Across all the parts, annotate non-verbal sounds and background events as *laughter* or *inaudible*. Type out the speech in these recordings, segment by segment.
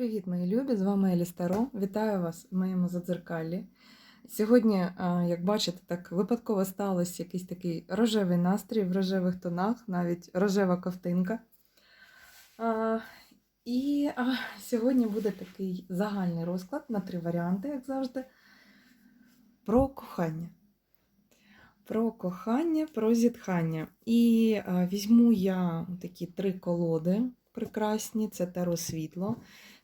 Привіт, мої любі! З вами Елі Старо. Вітаю вас в моєму задзеркалі. Сьогодні, як бачите, так випадково сталося якийсь такий рожевий настрій в рожевих тонах, навіть рожева ковтинка. І сьогодні буде такий загальний розклад на три варіанти, як завжди, про кохання. Про кохання, про зітхання. І візьму я такі три колоди прекрасні: це Таро світло.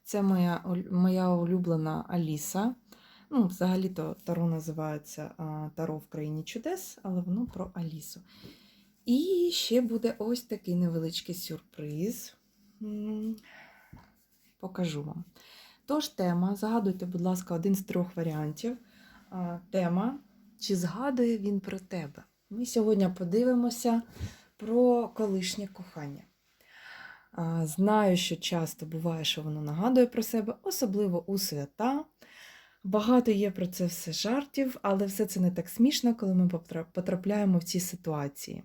Це моя, моя улюблена Аліса. Ну, взагалі-то Таро називається Таро в країні чудес, але воно про Алісу. І ще буде ось такий невеличкий сюрприз. Покажу вам. Тож тема, загадуйте, будь ласка, один з трьох варіантів. Тема, чи згадує він про тебе? Ми сьогодні подивимося про колишнє кохання. Знаю, що часто буває, що воно нагадує про себе, особливо у свята. Багато є про це все жартів, але все це не так смішно, коли ми потрапляємо в ці ситуації.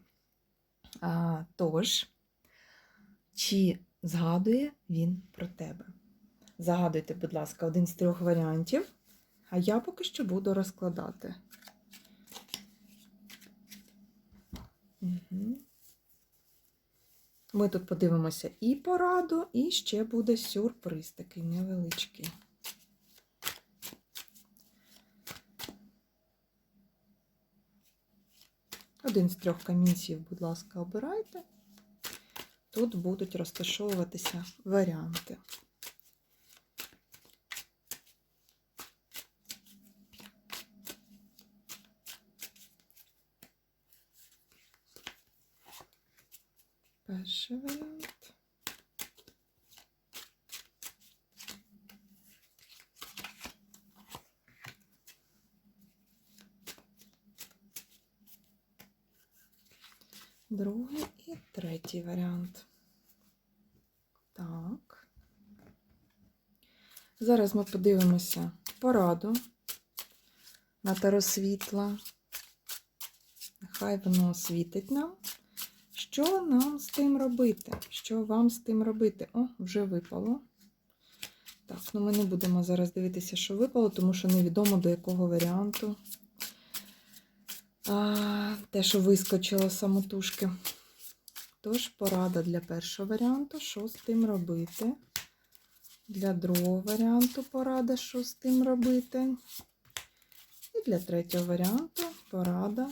А, тож, чи згадує він про тебе? Загадуйте, будь ласка, один з трьох варіантів, а я поки що буду розкладати. Угу. Ми тут подивимося і пораду, і ще буде сюрприз такий невеличкий. Один з трьох камінців, будь ласка, обирайте. Тут будуть розташовуватися варіанти. Перший варіант. Другий і третій варіант. Так. Зараз ми подивимося пораду на таро світла. Нехай воно освітить нам. Що нам з тим робити? Що вам з тим робити? О, вже випало. Так, ну ми не будемо зараз дивитися, що випало, тому що невідомо до якого варіанту. А, те, що вискочило самотужки. Тож, порада для першого варіанту, що з тим робити. Для другого варіанту порада, що з тим робити. І для третього варіанту порада,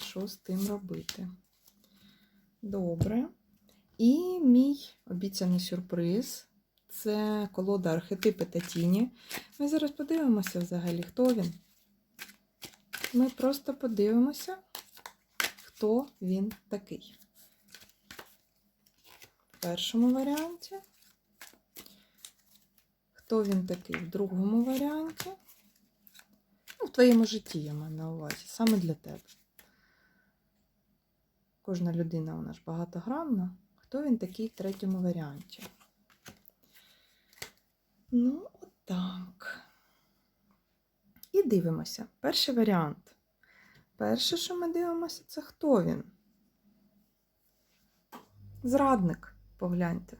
що з тим робити. Добре. І мій обіцяний сюрприз це колода архетипи та тіні. Ми зараз подивимося взагалі, хто він. Ми просто подивимося, хто він такий. В першому варіанті. Хто він такий в другому варіанті? Ну, в твоєму житті я маю на увазі, саме для тебе. Кожна людина вона ж багатогранна. Хто він такий в третьому варіанті? Ну, отак. І дивимося. Перший варіант. Перше, що ми дивимося, це хто він? Зрадник, погляньте.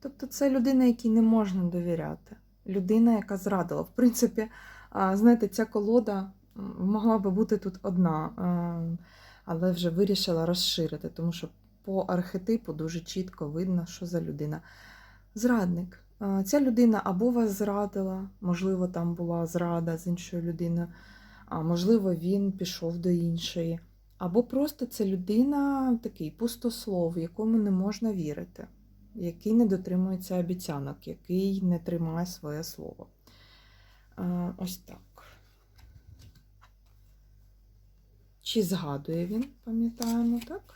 Тобто це людина, якій не можна довіряти. Людина, яка зрадила. В принципі, знаєте, ця колода могла би бути тут одна, а, але вже вирішила розширити, тому що по архетипу дуже чітко видно, що за людина. Зрадник. Ця людина або вас зрадила, можливо, там була зрада з іншою людиною, а можливо, він пішов до іншої. Або просто це людина такий пустослов, якому не можна вірити, який не дотримується обіцянок, який не тримає своє слово. Ось так. Чи згадує він, пам'ятаємо, так?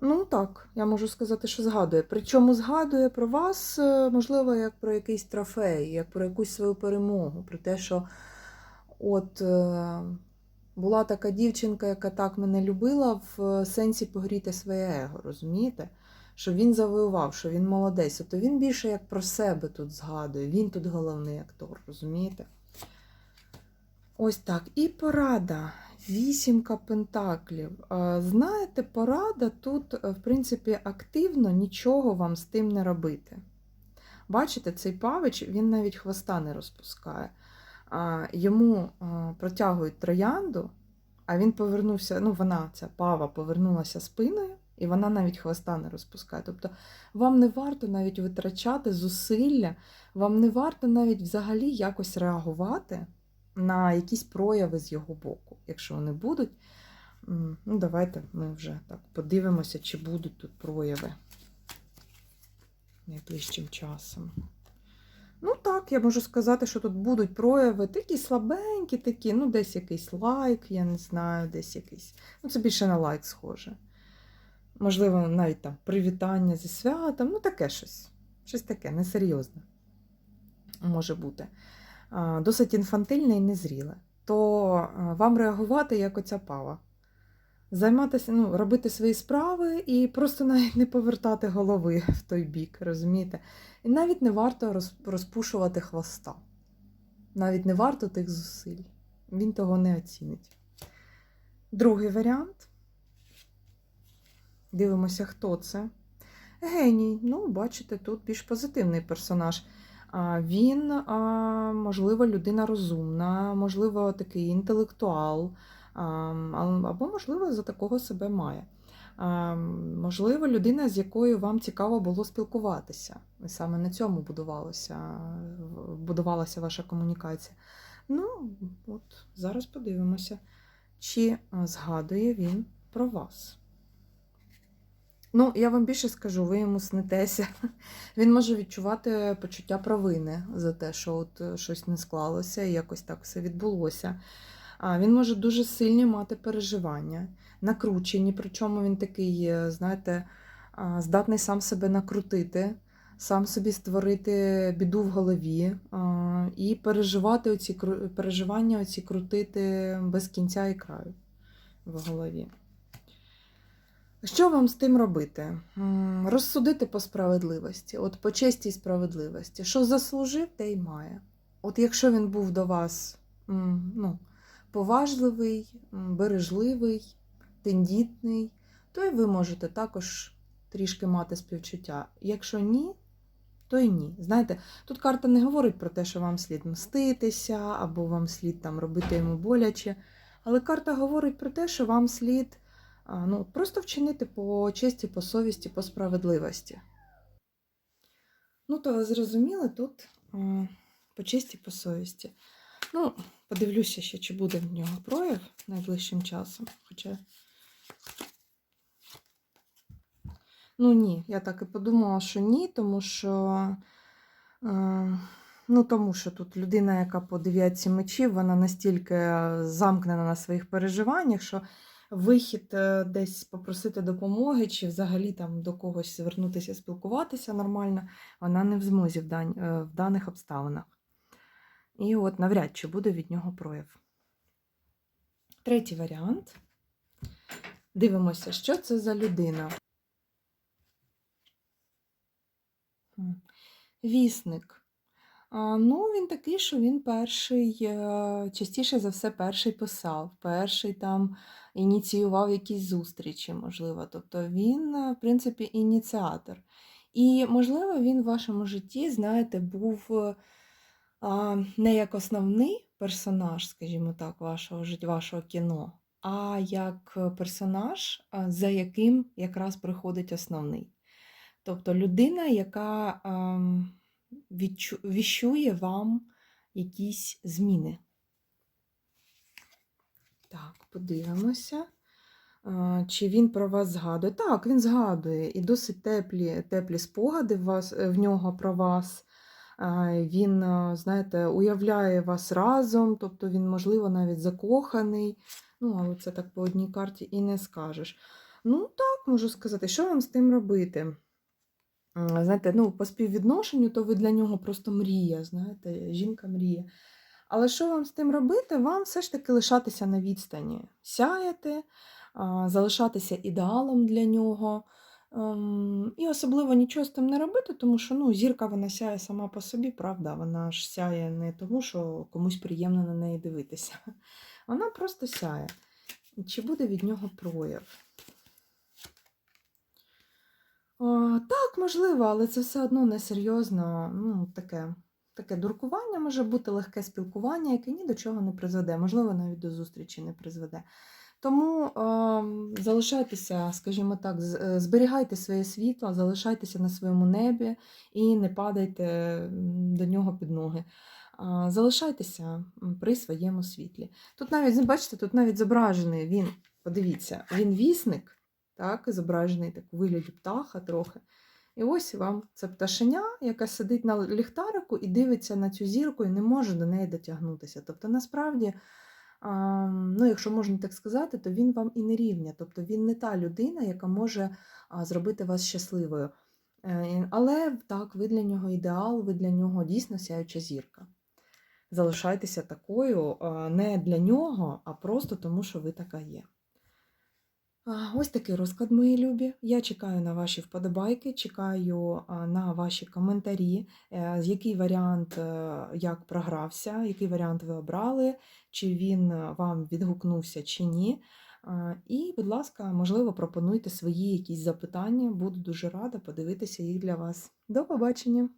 Ну, так, я можу сказати, що згадує. Причому згадує про вас, е, можливо, як про якийсь трофей, як про якусь свою перемогу, про те, що от е, була така дівчинка, яка так мене любила, в сенсі погріти своє его, розумієте? Що він завоював, що він молодець. То він більше як про себе тут згадує. Він тут головний актор, розумієте? Ось так. І порада. Вісімка пентаклів. Е, Знаєте, порада тут, е, в принципі, активно нічого вам з тим не робити. Бачите, цей павич, він навіть хвоста не розпускає. Йому протягують троянду, а він повернувся, ну вона, ця пава, повернулася спиною, і вона навіть хвоста не розпускає. Тобто вам не варто навіть витрачати зусилля, вам не варто навіть взагалі якось реагувати на якісь прояви з його боку. Якщо вони будуть, ну давайте ми вже так подивимося, чи будуть тут прояви найближчим часом. Ну так, я можу сказати, що тут будуть прояви такі слабенькі, такі, ну, десь якийсь лайк, я не знаю, десь якийсь. Ну, це більше на лайк схоже. Можливо, навіть там привітання зі святом, ну таке щось. Щось таке, несерйозне може бути. А, Досить інфантильне і незріле. То вам реагувати як оця пава. Займатися, ну, робити свої справи і просто навіть не повертати голови *laughs* в той бік, розумієте? І навіть не варто розпушувати хвоста. Навіть не варто тих зусиль. Він того не оцінить. Другий варіант. Дивимося, хто це. Геній. Ну, бачите, тут більш позитивний персонаж. Він, можливо, людина розумна, можливо, такий інтелектуал, або, можливо, за такого себе має. Можливо, людина, з якою вам цікаво було спілкуватися. І саме на цьому будувалося, будувалася ваша комунікація. Ну, от зараз подивимося, чи згадує він про вас. Ну, я вам більше скажу, ви йому снитеся. *laughs* Він може відчувати почуття провини за те, що от е, щось не склалося і якось так все відбулося. А він може дуже сильні мати переживання, накручені, причому він такий, е, знаєте, здатний сам себе накрутити, сам собі створити біду в голові і переживати оці переживання, оці крутити без кінця і краю в голові. Що вам з тим робити? Розсудити по справедливості, от по честі і справедливості. Що заслужив, те й має. От якщо він був до вас ну, поважливий, бережливий, тендітний, то і ви можете також трішки мати співчуття. Якщо ні, то й ні. Знаєте, тут карта не говорить про те, що вам слід мститися, або вам слід там робити йому боляче. Але карта говорить про те, що вам слід ну, просто вчинити по честі, по совісті, по справедливості. Ну, то ви зрозуміли тут по честі, по совісті. Ну, подивлюся ще, чи буде в нього прояв найближчим часом. Хоча. Ну, ні, я так і подумала, що ні, тому що. Е, Ну, тому що тут людина, яка по дев'ятці мечів, вона настільки замкнена на своїх переживаннях, що вихід е, десь попросити допомоги, чи взагалі там до когось звернутися, спілкуватися нормально, вона не в змозі в, дан... е, в даних обставинах. І от навряд чи буде від нього прояв. Третій варіант. Дивимося, що це за людина. Вісник. Ну, він такий, що він перший, е, частіше за все, перший писав, перший там ініціював якісь зустрічі, можливо. Тобто він, е, в принципі, ініціатор. І, можливо, він в вашому житті, знаєте, був е, не як основний персонаж, скажімо так, вашого вашого кіно, а як персонаж, за яким якраз приходить основний. Тобто людина, яка ем, віщує вам якісь зміни. Так, подивимося. Чи він про вас згадує? Так, він згадує. І досить теплі, теплі спогади в, вас, в нього про вас. Він, знаєте, уявляє вас разом, тобто він, можливо, навіть закоханий. Ну, але це так по одній карті і не скажеш. Ну, так, можу сказати, що вам з тим робити? Знаєте, ну, по співвідношенню, то ви для нього просто мрія, знаєте, жінка мрія. Але що вам з тим робити? Вам все ж таки лишатися на відстані, сяяти, залишатися ідеалом для нього. Ем, І особливо нічого з тим не робити, тому що ну, зірка вона сяє сама по собі, правда, вона ж сяє не тому, що комусь приємно на неї дивитися. *laughs* Вона просто сяє. Чи буде від нього прояв? А, так, можливо, але це все одно несерйозно. Ну, таке, таке дуркування може бути, легке спілкування, яке ні до чого не призведе, можливо, навіть до зустрічі не призведе. Тому ем, залишайтеся, скажімо так, е, зберігайте своє світло, залишайтеся на своєму небі і не падайте до нього під ноги. Залишайтеся при своєму світлі. Тут навіть, бачите, тут навіть зображений він, подивіться, він вісник, так, зображений так у вигляді птаха трохи. І ось вам це пташеня, яка сидить на ліхтарику і дивиться на цю зірку і не може до неї дотягнутися. Тобто, насправді, ну, якщо можна так сказати, то він вам і не рівня. Тобто він не та людина, яка може зробити вас щасливою. Е, Але так, ви для нього ідеал, ви для нього дійсно сяюча зірка. Залишайтеся такою не для нього, а просто тому, що ви така є. Ось такий розклад, мої любі. Я чекаю на ваші вподобайки, чекаю на ваші коментарі, е, який варіант е, як програвся, який варіант ви обрали, чи він е, вам відгукнувся чи ні. І, будь ласка, можливо, пропонуйте свої якісь запитання. Буду дуже рада подивитися їх для вас. До побачення!